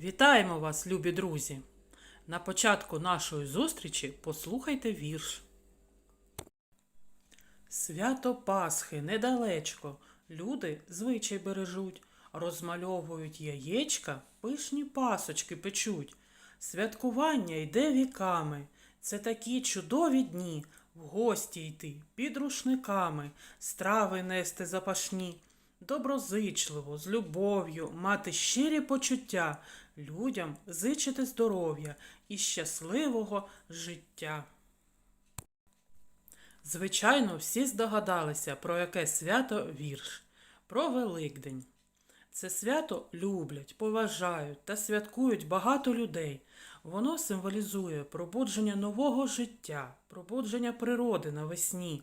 Вітаємо вас, любі друзі! На початку нашої зустрічі послухайте вірш. Свято Пасхи недалечко. Люди звичай бережуть, розмальовують яєчка, пишні пасочки печуть. Святкування йде віками. Це такі чудові дні. В гості йти під рушниками, страви нести запашні. Доброзичливо, з любов'ю, мати щирі почуття, людям зичити здоров'я і щасливого життя. Звичайно, всі здогадалися, про яке свято вірш. Про Великдень. Це свято люблять, поважають та святкують багато людей. Воно символізує пробудження нового життя, пробудження природи навесні.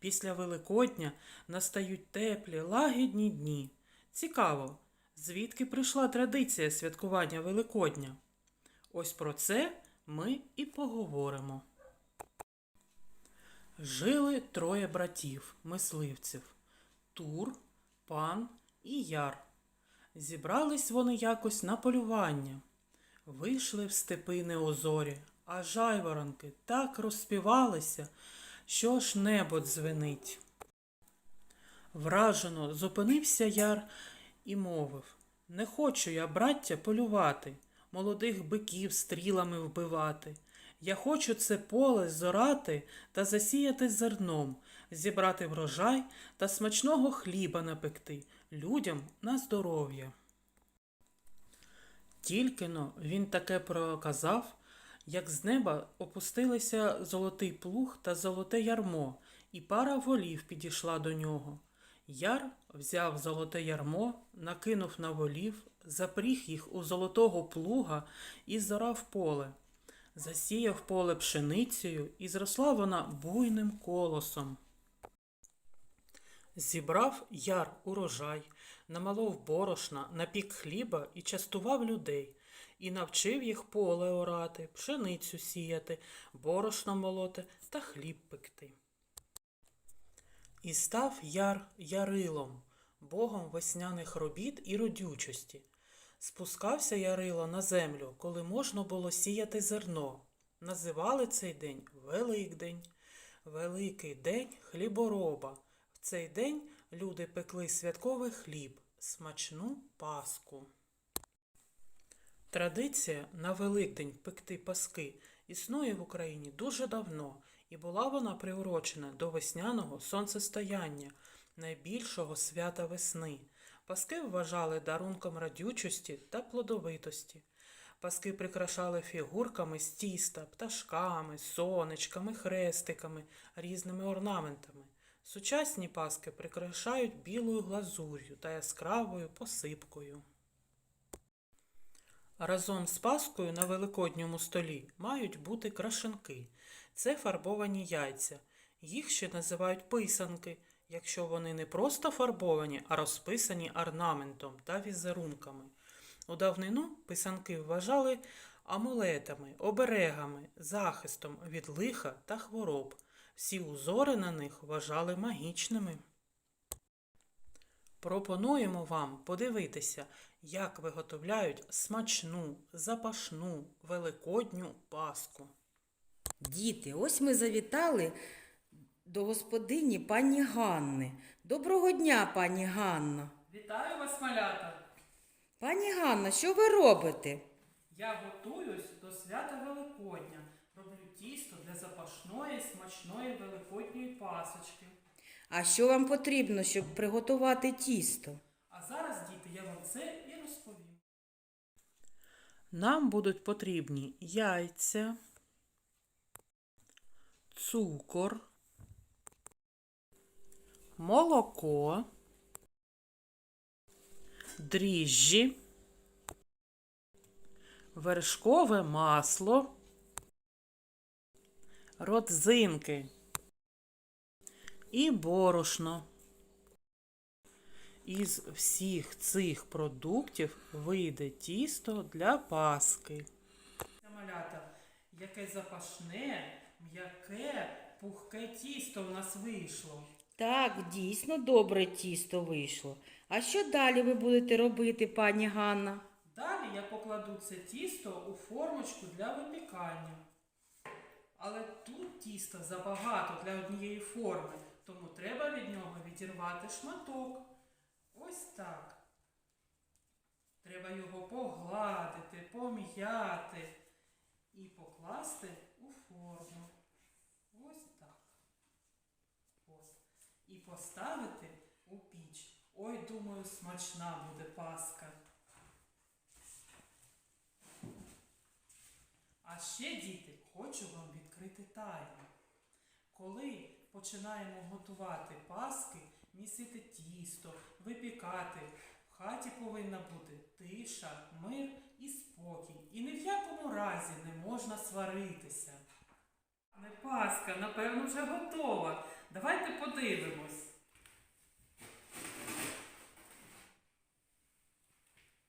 Після Великодня настають теплі, лагідні дні. Цікаво, звідки прийшла традиція святкування Великодня? Ось про це ми і поговоримо. Жили троє братів, мисливців Тур, пан і яр. Зібрались вони якось на полювання. Вийшли в степи неозорі, а жайворонки так розспівалися, що аж небо дзвенить. Вражено зупинився яр і мовив Не хочу я, браття, полювати, молодих биків стрілами вбивати. Я хочу це поле зорати та засіяти зерном, зібрати врожай та смачного хліба напекти людям на здоров'я. Тільки-но він таке проказав, як з неба опустилися золотий плуг та золоте ярмо, і пара волів підійшла до нього. Яр взяв золоте ярмо, накинув на волів, запріг їх у золотого плуга і зорав поле. Засіяв поле пшеницею, і зросла вона буйним колосом. Зібрав яр урожай, намалов борошна, напік хліба і частував людей, і навчив їх поле орати, пшеницю сіяти, борошно молоти та хліб пекти. І став яр ярилом, богом весняних робіт і родючості. Спускався Ярило на землю, коли можна було сіяти зерно. Називали цей день Великдень. Великий день хлібороба. В цей день люди пекли святковий хліб, смачну паску. Традиція на Великдень пекти паски існує в Україні дуже давно, і була вона приурочена до весняного сонцестояння, найбільшого свята весни. Паски вважали дарунком радючості та плодовитості. Паски прикрашали фігурками з тіста, пташками, сонечками, хрестиками, різними орнаментами. Сучасні паски прикрашають білою глазур'ю та яскравою посипкою. Разом з паскою на великодньому столі мають бути крашенки. Це фарбовані яйця. Їх ще називають писанки, якщо вони не просто фарбовані, а розписані орнаментом та візерунками. У давнину писанки вважали амулетами, оберегами, захистом від лиха та хвороб. Всі узори на них вважали магічними. Пропонуємо вам подивитися, як виготовляють смачну, запашну, великодню паску. Діти, ось ми завітали до господині пані Ганни. Доброго дня, пані Ганно. Вітаю вас, малята! Пані Ганна, що ви робите? Я готуюсь до свята Великодня. Роблю тісто для запашної, смачної великодньої пасочки. А що вам потрібно, щоб приготувати тісто? А зараз, діти, я вам це і розповім. Нам будуть потрібні яйця, цукор, молоко, дріжджі, вершкове масло, родзинки і борошно. Із всіх цих продуктів вийде тісто для паски. Малята, яке запашне, м'яке, пухке тісто у нас вийшло. Так, дійсно добре тісто вийшло. А що далі ви будете робити, пані Ганна? Далі Далі я покладу це тісто у формочку для випікання. Але тут тіста забагато для однієї форми, тому треба від нього відірвати шматок. Ось так. Треба його погладити, пом'яти і покласти у форму. Ось так. Ось. І поставити у піч. Ой, думаю, смачна буде паска. А ще, діти, хочу вам відкрити тайну. Коли починаємо готувати паски, місити тісто, випікати, в хаті повинна бути тиша, мир і спокій. І ні в якому разі не можна сваритися. Не паска, напевно, вже готова. Давайте подивимось.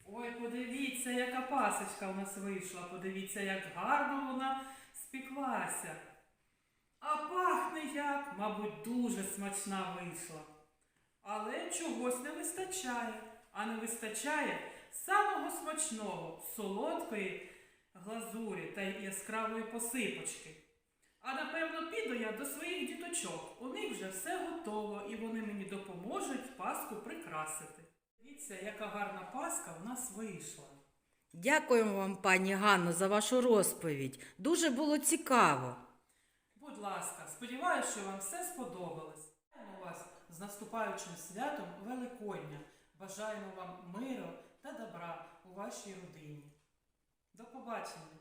Ой, подивіться, яка пасочка у нас вийшла. Подивіться, як гарно вона спіклася. А пахне як, мабуть, дуже смачна вийшла. Але чогось не вистачає. А не вистачає самого смачного, солодкої глазурі та яскравої посипочки. А напевно піду я до своїх діточок. У них вже все готово, і вони мені допоможуть паску прикрасити. Дивіться, яка гарна паска у нас вийшла. Дякуємо вам, пані Ганно, за вашу розповідь. Дуже було цікаво. Ласка, сподіваюся, що вам все сподобалось. Вітаємо вас з наступаючим святом Великодня. Бажаємо вам миру та добра у вашій родині. До побачення!